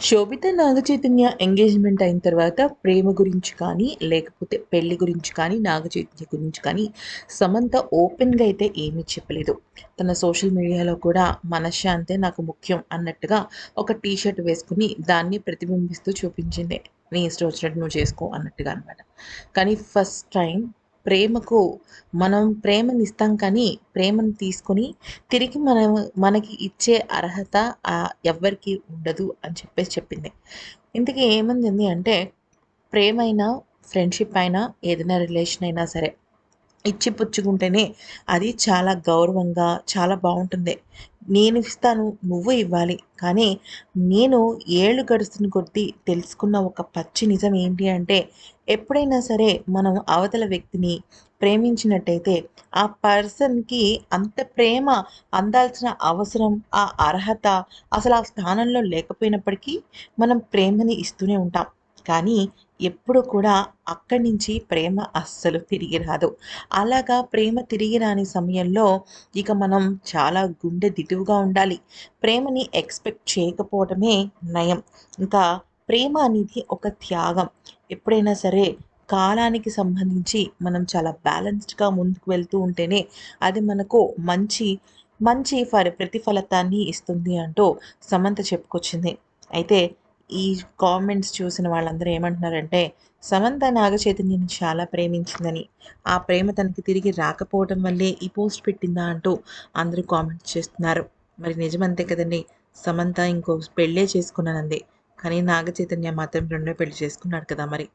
శోభిత Naga Chaitanya engagement అయిన తర్వాత ప్రేమ గురించి కానీ లేకపోతే పెళ్ళి గురించి కానీ నాగచైతన్య గురించి కానీ సమంత ఓపెన్గా అయితే ఏమీ చెప్పలేదు. తన సోషల్ మీడియాలో కూడా మనశ్శాంతే నాకు ముఖ్యం అన్నట్టుగా ఒక టీషర్ట్ వేసుకుని దాన్ని ప్రతిబింబిస్తూ చూపించింది. నీ ఇష్టం వచ్చినట్టు నువ్వు చేసుకో అన్నట్టుగా అనమాట కానీ ఫస్ట్ టైం ప్రేమకు మనం ప్రేమని ఇస్తాం కానీ ప్రేమను తీసుకొని తిరిగి మనం మనకి ఇచ్చే అర్హత ఎవ్వరికి ఉండదు అని చెప్పేసి చెప్పింది. ఇంతకీ ఏమంది అంటే ప్రేమ అయినా ఫ్రెండ్షిప్ అయినా ఏదైనా రిలేషన్ అయినా సరే ఇచ్చి పుచ్చుకుంటేనే అది చాలా గౌరవంగా చాలా బాగుంటుంది. నేను ఇస్తాను నువ్వు ఇవ్వాలి. కానీ నేను ఏళ్ళు గడుస్తున్న కొద్దీ తెలుసుకున్న ఒక పచ్చి నిజం ఏంటి అంటే ఎప్పుడైనా సరే మనం అవతల వ్యక్తిని ప్రేమించినట్టయితే ఆ పర్సన్కి అంత ప్రేమ అందాల్సిన అవసరం ఆ అర్హత అసలు ఆ స్థానంలో లేకపోయినప్పటికీ మనం ప్రేమని ఇస్తూనే ఉంటాం. కానీ ఎప్పుడు కూడా అక్కడి నుంచి ప్రేమ అస్సలు తిరిగి రాదు. అలాగా ప్రేమ తిరిగి రాని సమయంలో ఇక మనం చాలా గుండె దిటువుగా ఉండాలి. ప్రేమని ఎక్స్పెక్ట్ చేయకపోవడమే నయం. ఇంకా ప్రేమ అనేది ఒక త్యాగం. ఎప్పుడైనా సరే కాలానికి సంబంధించి మనం చాలా బ్యాలెన్స్డ్గా ముందుకు వెళ్తూ ఉంటేనే అది మనకు మంచి మంచి ఫలి ప్రతిఫలతాన్ని ఇస్తుంది అంటూ సమంత చెప్పుకొచ్చింది. అయితే ఈ కామెంట్స్ చూసిన వాళ్ళందరూ ఏమంటున్నారంటే సమంత నాగచైతన్యని చాలా ప్రేమించిందని. ఆ ప్రేమ తనకి తిరిగి రాకపోవడం వల్లే ఈ పోస్ట్ పెట్టిందా అంటూ అందరూ కామెంట్స్ చేస్తున్నారు. మరి నిజమంతే కదండి? సమంత ఇంకో పెళ్ళే చేసుకున్నానంది. కానీ నాగ చైతన్య మాత్రం రెండో పెళ్ళి చేసుకున్నాడు కదా మరి.